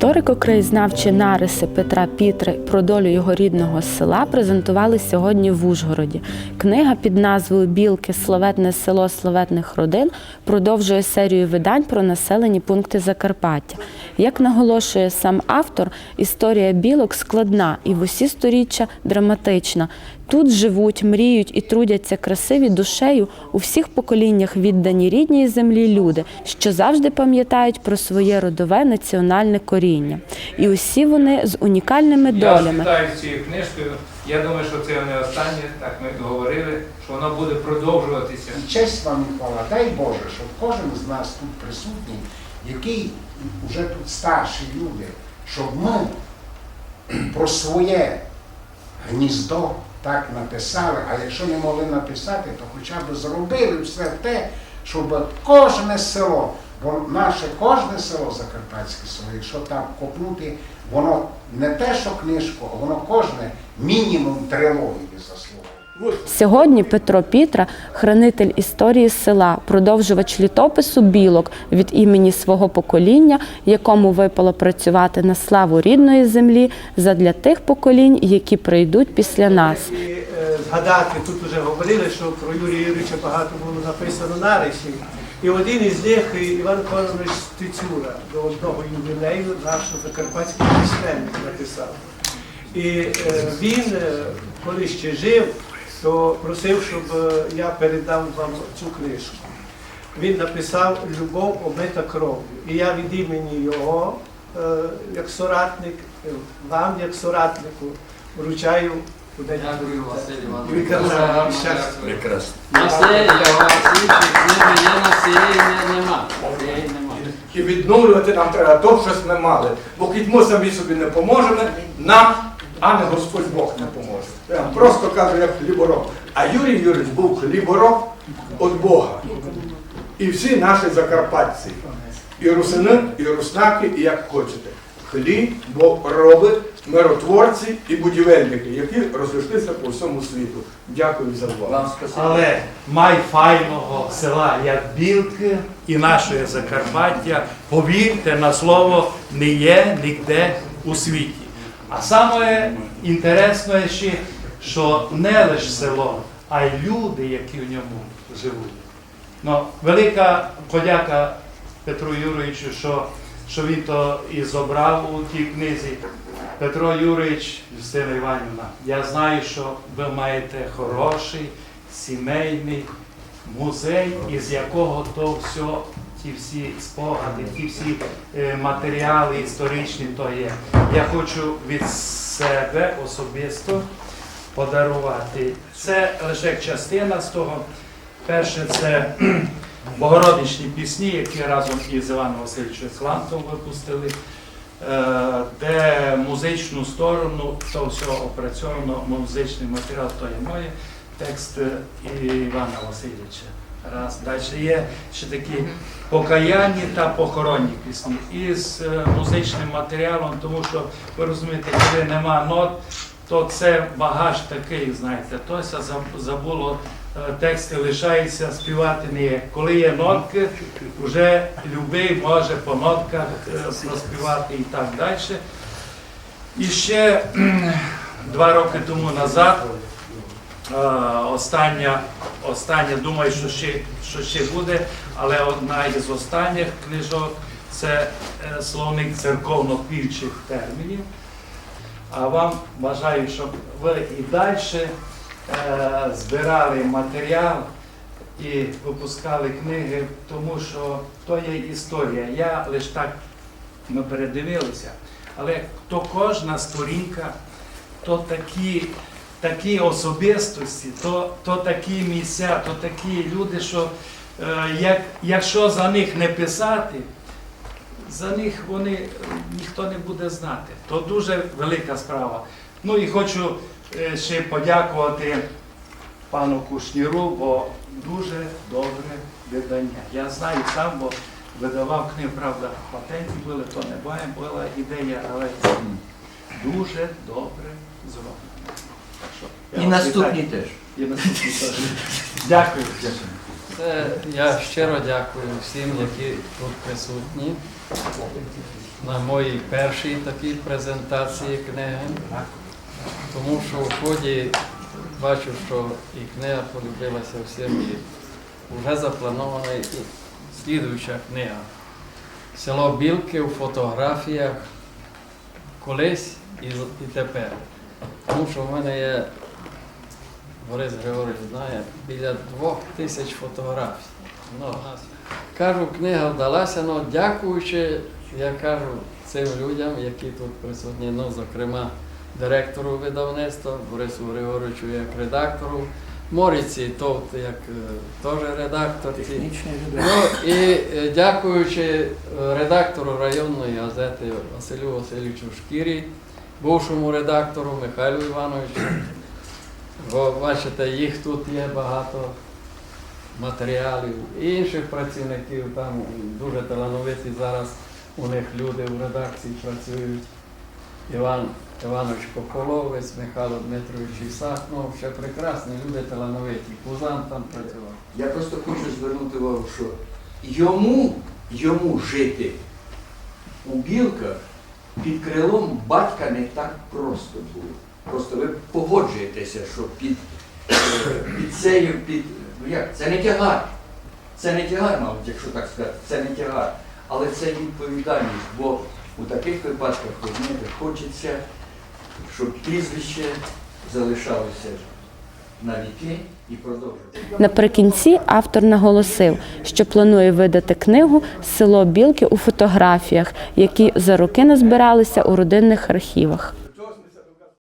Історико-краєзнавчі нариси Петра Пітри про долю його рідного села презентували сьогодні в Ужгороді. Книга під назвою Білки Славетне село славетних родин продовжує серію видань про населені пункти Закарпаття. Як наголошує сам автор, історія білок складна і в усі сторіччя драматична. Тут живуть, мріють і трудяться красиві душею у всіх поколіннях віддані рідній землі люди, що завжди пам'ятають про своє родове національне коріння. І усі вони з унікальними долями. Я читаю цією книжкою. Я думаю, що це не останнє, так ми говорили, що воно буде продовжуватися. І честь вам і хвала. Дай Боже, щоб кожен з нас тут присутній, який вже тут старші люди, щоб ми про своє гніздо так написали, а якщо не могли написати, то хоча б зробили все те, щоб кожне село, бо наше кожне село Закарпатське село, якщо там копнути, воно не те, що книжку, а воно кожне мінімум трилогії заслуговує. Сьогодні Петро Пітра, хранитель історії села, продовжувач літопису білок від імені свого покоління, якому випало працювати на славу рідної землі задля тих поколінь, які прийдуть після нас. І е, згадати, тут вже говорили, що про Юрія Юрійовича багато було написано нарисів. І один із них Іван Кононович Стецюра до одного ювілею нашого закарпатський письменник написав. І е, він, е, коли ще жив, то просив, щоб е, я передав вам цю книжку. Він написав Любов обмита кров'ю. І я від імені його, як соратник, вам, як соратнику, вручаю Дякую, Василь І Іванович. відказав і щастя. Прекрасно. Василь, Василь, книги є на цієї не- нема. Цієї нема. І відновлювати нам треба то, що ми мали. Бо ми самі собі не поможемо, нам, а не Господь Бог не поможе. Я вам просто кажу, як хлібороб. А Юрій Юрійович був хлібороб від Бога. І всі наші закарпатці. І русини, і руснаки, і як хочете. Хліб, бо робить миротворці і будівельники, які розійшлися по всьому світу. Дякую за увагу. Вам. Але май файного села як Білки і нашої Закарпаття, повірте на слово, не є ніде у світі. А саме інтересне ще, що не лише село, а й люди, які в ньому живуть. Ну, велика подяка Петру Юрійовичу, що, що він то і зобрав у тій книзі. Петро Юрійович, Юстина Іванівна, я знаю, що ви маєте хороший сімейний музей, із якого то все, ті всі спогади, ті всі е, матеріали історичні то є. Я хочу від себе особисто подарувати. Це лише частина з того. Перше, це Богородичні пісні, які разом із Іваном Васильовичем Слантом випустили, де музичну сторону, то все опрацьовано, музичний матеріал, то є моє, текст е, Івана Васильовича. Раз. Далі є ще такі покаянні та похоронні пісні із е, музичним матеріалом, тому що ви розумієте, коли нема нот, то це багаж такий, знаєте, тося забуло е, тексти лишається співати не є. Коли є нотки, вже любий може по нотках е, проспівати і так далі. І ще два роки тому назад е, остання, остання, думаю, що ще, що ще буде, але одна із останніх книжок це словник церковно-пільчих термінів. А вам бажаю, щоб ви і далі е, збирали матеріал і випускали книги, тому що то є історія. Я лише так ми передивилися, але то кожна сторінка, то такі, такі особистості, то, то такі місця, то такі люди, що е, як, якщо за них не писати, за них вони е, ніхто не буде знати. То дуже велика справа. Ну і хочу е, ще подякувати пану Кушніру, бо дуже добре видання. Я знаю сам, бо видавав книгу, правда, патенти були, то не моя була ідея, але дуже добре зроблено. І наступні теж. І наступні теж. Дякую. Все, я щиро дякую всім, які тут присутні на моїй першій такій презентації книги. Тому що в ході бачу, що і книга полюбилася всім, і вже запланована слідуюча книга. Село Білки у фотографіях колись і тепер. Тому що в мене є, Борис Григорович знає, біля двох тисяч фотографій. Ну, кажу, книга вдалася, але дякуючи, я кажу, цим людям, які тут присутні, ну, зокрема, директору видавництва, Борису Григоровичу як редактору, Мориці Товт як е, теж редактор. Ну і е, дякуючи е, редактору районної газети Василю Васильовичу Шкірі, бувшому редактору Михайлу Івановичу. Бо бачите, їх тут є багато матеріалів інших працівників, там дуже талановиті зараз у них люди в редакції працюють. Іван Іванович Коколовець, Михайло Дмитрович Ісак, ну ще прекрасні люди талановиті. Пузан там працював. Я просто хочу звернути увагу, що йому, йому жити у білках під крилом батька не так просто було. Просто ви погоджуєтеся, що під, е, під цею, під, ну як, це не тягар. Це не тягар, мабуть, якщо так сказати, це не тягар. Але це відповідальність, бо у таких випадках розумієте, хочеться, щоб прізвище залишалося на віки і продовжувати. Наприкінці автор наголосив, що планує видати книгу Село Білки у фотографіях, які за роки назбиралися у родинних архівах.